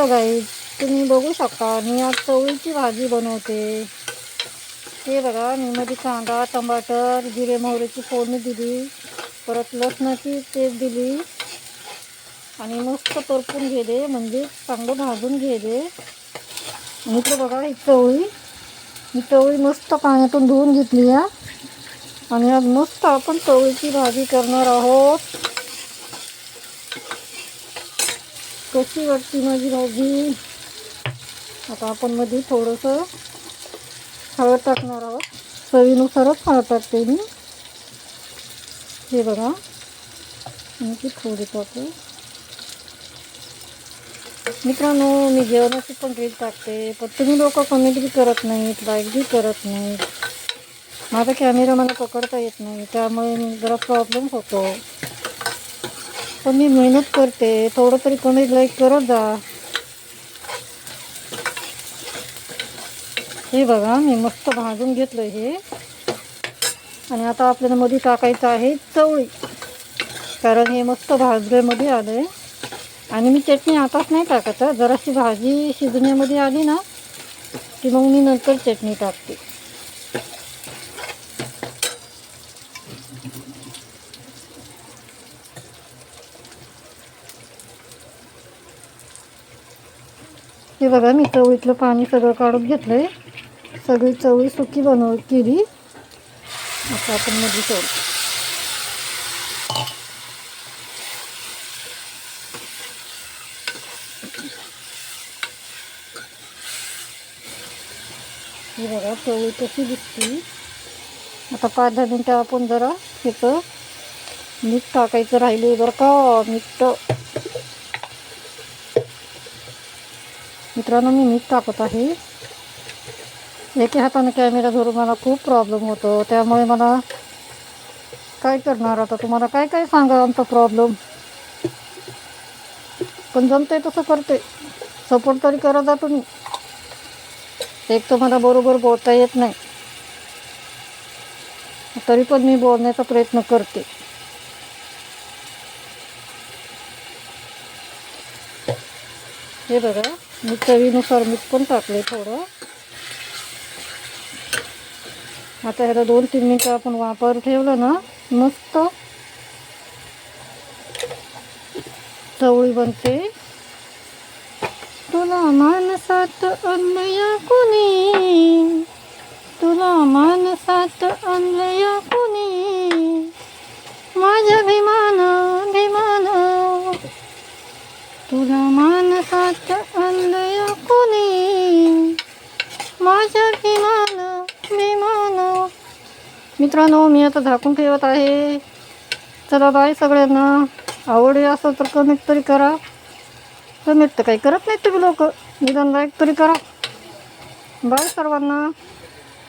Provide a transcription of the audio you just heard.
बघाई तुम्ही बघू शकता मी आज चवळीची भाजी बनवते. हे बघा मी मध्ये कांदा टमाटर जिरे मोहरीची फोडणी दिली. परत लसणाची पेस्ट दिली. आणि मस्त परतून घेले म्हणजे चांगलं भाजून घेले आणि इकडे बघा ही चवळी. ही चवळी मस्त पाण्यातून धुवून घेतली या आणि आज मस्त आपण चवळीची भाजी करणार आहोत. कशी वाटते माझी भाजी? आता आपण मध्ये थोडंसं हळद टाकणार आहोत. चवीनुसारच हळद टाकते मी. हे बघा. आणखी ती थोडी टाकू. मित्रांनो मी जेवणाची पण रील टाकते पण तुम्ही लोक कमेंट बी करत नाहीत लाईक बी करत नाहीत. माझा कॅमेरा मला पकडता येत नाही त्यामुळे मी जरा प्रॉब्लेम होतो. पण मी मेहनत करते थोडं तरी कमी लाईक करत जा. हे बघा मी मस्त भाजून घेतलं हे. आणि आता आपल्याला मध्ये टाकायचं आहे चवळी. कारण हे मस्त भाजल्यामध्ये आलं आहे आणि मी चटणी आताच नाही टाकत जराशी भाजी शिजण्यामध्ये आली ना की मग मी नंतर चटणी टाकते. हे बघा मी चवळीतलं पाणी सगळं काढून घेतलं आहे सगळी चवळी सुकी बनव केली. आता आपण मध्ये सोड ही बघा चवळी कशी दिसते. आता पाच दहा मिनटं आपण जरा तिथं मीठ टाकायचं राहिले बरं का मीठ मित्रांनो मी मीठ टाकत आहे. एके हाताने कॅमेरा धरून मला खूप प्रॉब्लेम होतो. त्यामुळे मला काय करणार आता? तुम्हाला काय काय सांगा आमचा प्रॉब्लेम पण जमते तसं करते. सपोर्ट तरी करा जा तुम्ही. एक तर मला बरोबर बोलता येत नाही. तरी पण मी बोलण्याचा प्रयत्न करते. हे बघा. मी चवीनुसार मीठ पण टाकले थोडं. आता ह्याला दोन तीन मिनटं आपण वापर ठेवलं ना मस्त चवळी बनते. तुला मानसात आणलया कोणी? माझ्या विमान मित्रांनो मी आता झाकून ठेवत आहे. चला बाय सगळ्यांना आवडे असं तर कमेंट तरी करा. कमेंट तर काही करत नाहीत तुम्ही लोक. निदान लाईक तरी करा. बाय सर्वांना.